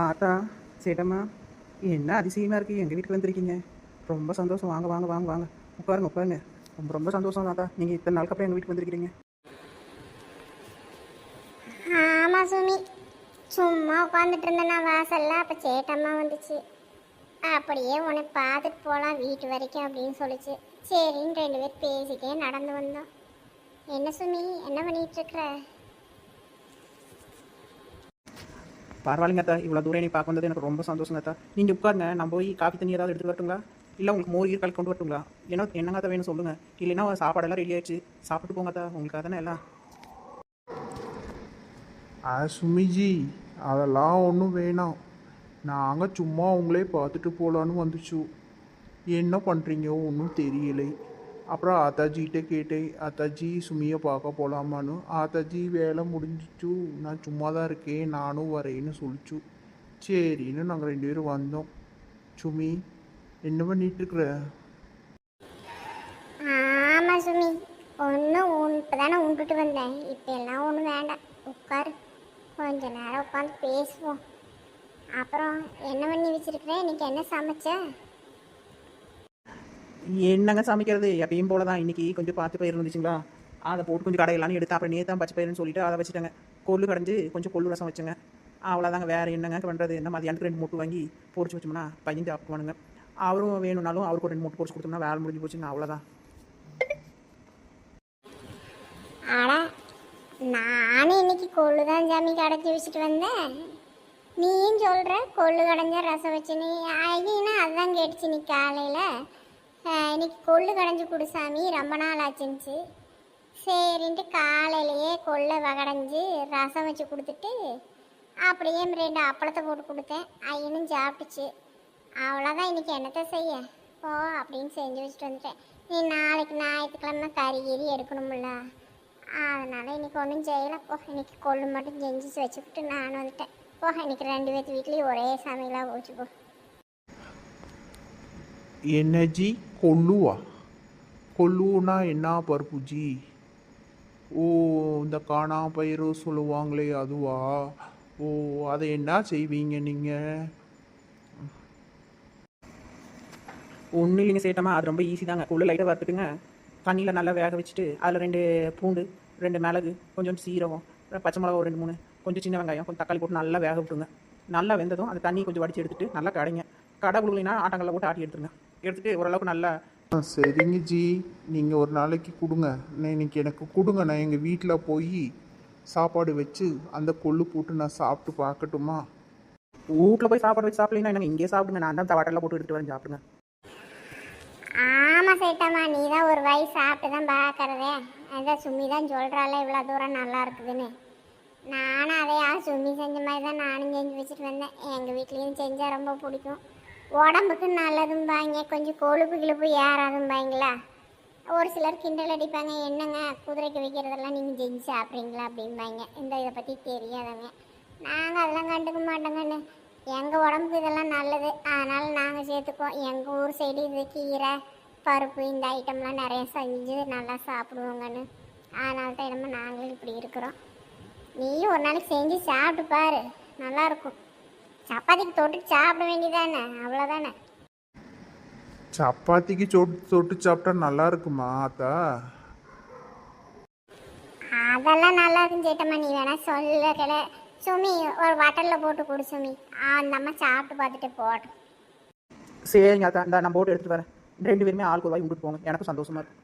ஆத்தா சேட்டம்மா என்ன அதிசயமாக இருக்குது எங்கள் வீட்டுக்கு வந்திருக்கீங்க? ரொம்ப சந்தோஷம். வாங்க வாங்க வாங்க வாங்க. உட்காருங்க உட்காருங்க. ரொம்ப ரொம்ப சந்தோஷம் தாத்தா நீங்கள் இத்தனை நாளுக்கு அப்புறம் எங்கள் வீட்டுக்கு வந்திருக்கிறீங்க? ஆமாம் சுமி. சும்மா உட்காந்துட்டு இருந்தேன் நான் வாசல்ல. அப்போ சேட்டம்மா வந்துச்சு. அப்படியே உன்னை பார்த்துட்டு போகலாம் வீட்டு வரைக்கும் அப்படின்னு சொல்லிச்சு. சரின்னு ரெண்டு பேர் பேசிட்டே நடந்து வந்தோம். என்ன சுமி? என்ன பண்ணிகிட்ருக்குற இருக்கிற பரவாயில்லைங்க அத்தா. இவ்வளோ தூரம் நீ பார்க்க வந்தது எனக்கு ரொம்ப சந்தோஷங்க அத்தா. நீங்கள் உட்காருங்க. நான் போய் காஃபி தண்ணி ஏதாவது எடுத்து வரட்டுங்களா? இல்லை உங்களுக்கு மோர் ஈர்க்கால் கொண்டு வரட்டுங்களா? ஏன்னா என்னங்க அத்தா வேணும் சொல்லுங்கள் இல்லைன்னா சாப்பாடெல்லாம் ரெடி ஆயிடுச்சு. சாப்பிட்டு போங்க அத்தா. உங்களுக்கு தானே எல்லாம். ஆ சுமிஜி அதெல்லாம் ஒன்றும் வேணாம். நாங்கள் சும்மா உங்களே பார்த்துட்டு போகலான்னு வந்துச்சு. என்ன பண்ணுறீங்க ஒன்றும் தெரியலை. அப்புறம் ஆத்தாஜிகிட்ட கேட்டேன் ஆத்தாஜி சுமியை பார்க்க போகலாமான்னு ஆத்தாஜி வேலை முடிஞ்சிச்சு. நான் சும்மா தான் இருக்கேன். நானும் வரேன்னு சொல்லிச்சு. சரின்னு நாங்கள் ரெண்டு பேரும் வந்தோம். சுமி என்ன பண்ணிட்டு இருக்கிற ஆமாம் சுமி. ஒன்றும் இப்போ தானே உண்டுட்டு வந்தேன். இப்போ எல்லாம் ஒன்றும் வேண்டாம். உட்காரு. கொஞ்ச நேரம் உட்காந்து பேசுவோம். அப்புறம் என்ன பண்ணி வச்சிருக்கிறேன் இன்னைக்கு என்ன சமைச்ச? என்னங்க சமைக்கிறது? எப்பயும் போல தான் இன்னைக்கு கொஞ்சம் பார்த்து பயிர் இருந்துச்சுங்களா? அதை போட்டு கொஞ்சம் கடையெல்லாம் எடுத்து அப்புறம் நேற்று பச்சை பயிர்னு சொல்லிட்டு அதை வச்சுட்டேங்க. கொள்ளு கடைஞ்சி கொஞ்சம் கொள்ளு ரசம் வச்சுங்க. அவ்வளோதாங்க வேறு என்னங்க பண்ணுறது என்ன மதியானத்துக்கு ரெண்டு மூட்டு வாங்கி பொறிச்சு வச்சோம்னா பையன் சாப்பிடுவானுங்க. அவரும் வேணும்னாலும் அவருக்கு ஒரு ரெண்டு மூட்டு பொரிச்சு கொடுத்தோம்னா வேலை முடிஞ்சு போச்சுங்க. அவ்வளோதான் ஆனால் நானும் இன்னைக்கு கொள்ளு தான் சாமி கடைச்சி வச்சுட்டு வந்தேன். நீயும் சொல்கிற கொள்ளு கடைஞ்ச ரசம் வச்சு நீ ஐயா அதுதான் கேட்டுச்சு நீ காலையில். இன்னைக்கு கொள்ளு கடைஞ்சி கொடு சாமி. ரொம்ப நாள் ஆச்சுன்னுச்சு. சரின்ட்டு காலையிலேயே கொள்ளை வகடைஞ்சி ரசம் வச்சு கொடுத்துட்டு அப்படியே ரெண்டு அப்பளத்தை போட்டு கொடுத்தேன். ஐயனும் சாப்பிட்டுச்சு. அவ்வளோதான் இன்னைக்கு என்னத்தை செய்ய? ஓ அப்படின்னு செஞ்சு வச்சுட்டு வந்துட்டேன். நீ நாளைக்கு ஞாயிற்றுக்கிழமை கறி கறி எடுக்கணும்ல. அதனால் இன்னைக்கு ஒன்றும் செய்யலை. போ இன்னைக்கு கொள்ளு மட்டும் செஞ்சு வச்சுக்கிட்டு நான் வந்துட்டேன். போ இன்னைக்கு ரெண்டு பேர்த்து வீட்லேயும் ஒரே சமையலாக போச்சு போ. என்ன ஜி கொல்லுவா கொல்லுனா என்ன பருப்பு ஜி ஓ இந்த காணா பயிறு சொல்லுவாங்களே அதுவா? ஓ அதை என்ன செய்வீங்க நீங்கள் ஒன்றும் இல்லைங்க சேட்டமா அது ரொம்ப ஈஸி தாங்க. கொள்ளு லைட்டாக வறுத்துட்டுங்க தண்ணியில் நல்லா வேக வச்சுட்டு அதில் ரெண்டு பூண்டு ரெண்டு மிளகு கொஞ்சம் சீரகம் பச்சை மிளகா ஒரு ரெண்டு மூணு கொஞ்சம் சின்ன வெங்காயம் கொஞ்சம் தக்காளி போட்டு நல்லா வேக விட்டுருங்க. நல்லா வெந்ததும் அந்த தண்ணி கொஞ்சம் வடித்து எடுத்துட்டு நல்லா கடைங்க. கடை கொடுக்கலைன்னா ஆட்டங்களில் போட்டு ஆட்டி எடுத்துருங்க. எடுத்துட்டு ஓரளவுக்கு நல்லா சரிங்க ஜி. நீங்கள் ஒரு நாளைக்கு கொடுங்க. நான் இன்னைக்கு எனக்கு கொடுங்க. நான் எங்கள் வீட்டில் போய் சாப்பாடு வச்சு அந்த கொள்ளு போட்டு நான் சாப்பிட்டு பார்க்கட்டுமா? வீட்டில் போய் சாப்பாடு வச்சு சாப்பிடலாம் நாங்கள் இங்கேயே சாப்பிடுங்க. நான் தான் தவாட்டெல்லாம் போட்டு எடுத்துட்டு வரேன். சாப்பிடுங்க. ஆமாம் சேட்டம்மா. நீ தான் ஒரு வயசு சாப்பிட்டு தான் பார்க்கறதே. அதான் சும்மி தான் சொல்கிறாள் இவ்வளோ தூரம் நல்லா இருக்குதுன்னு. நானும் அதையா சும்மி செஞ்ச மாதிரி தான் நானும் செஞ்சு வச்சுட்டு வந்தேன். எங்கள் வீட்லேயும் செஞ்சால் ரொம்ப பிடிக்கும். உடம்புக்கு நல்லதும்பாங்க கொஞ்சம் கொழுப்பு கிழுப்பு ஏறாதும்பாங்களா ஒரு சிலர் கிண்டல் அடிப்பாங்க என்னங்க குதிரைக்கு வைக்கிறதெல்லாம் நீங்கள் செஞ்சு சாப்பிட்றீங்களா அப்படிம்பாங்க. இந்த இதை பற்றி தெரியாதவங்க. நாங்கள் அதெல்லாம் கண்டுக்க மாட்டோங்கன்னு. எங்கள் உடம்புக்கு இதெல்லாம் நல்லது. அதனால் நாங்கள் சேர்த்துக்குவோம். எங்கள் ஊர் சைடு இது கீரை பருப்பு இந்த ஐட்டம்லாம் நிறைய செஞ்சு நல்லா சாப்பிடுவோங்கன்னு. அதனால தான் என்னமோ நாங்களும் இப்படி இருக்கிறோம். நீயும் ஒரு நாளைக்கு செஞ்சு சாப்பிட்டு பாரு. நல்லா இருக்கும். சப்பாத்திக்கு தொட்டு சாப்பிட வேண்டியதானே? அவ்வளோதானே சப்பாத்திக்கு சொட்டு தொட்டு சாப்பிட்டா நல்லா இருக்குமா அத்தா அதெல்லாம் நல்லா இருக்கும் சேட்டம்மா நீ வேணா சொல்ல கிட சுமி ஒரு வட்டலில் போட்டு கொடு சுமி. அந்த அம்மா சாப்பிட்டு பார்த்துட்டு போட்டோம் சரிங்க அதான் இந்த நான் போட்டு எடுத்துட்டு வரேன். ரெண்டு பேருமே ஆளுக்கு ஒரு வாய் விட்டுட்டு போங்க. எனக்கும் சந்தோஷமா இருக்கும்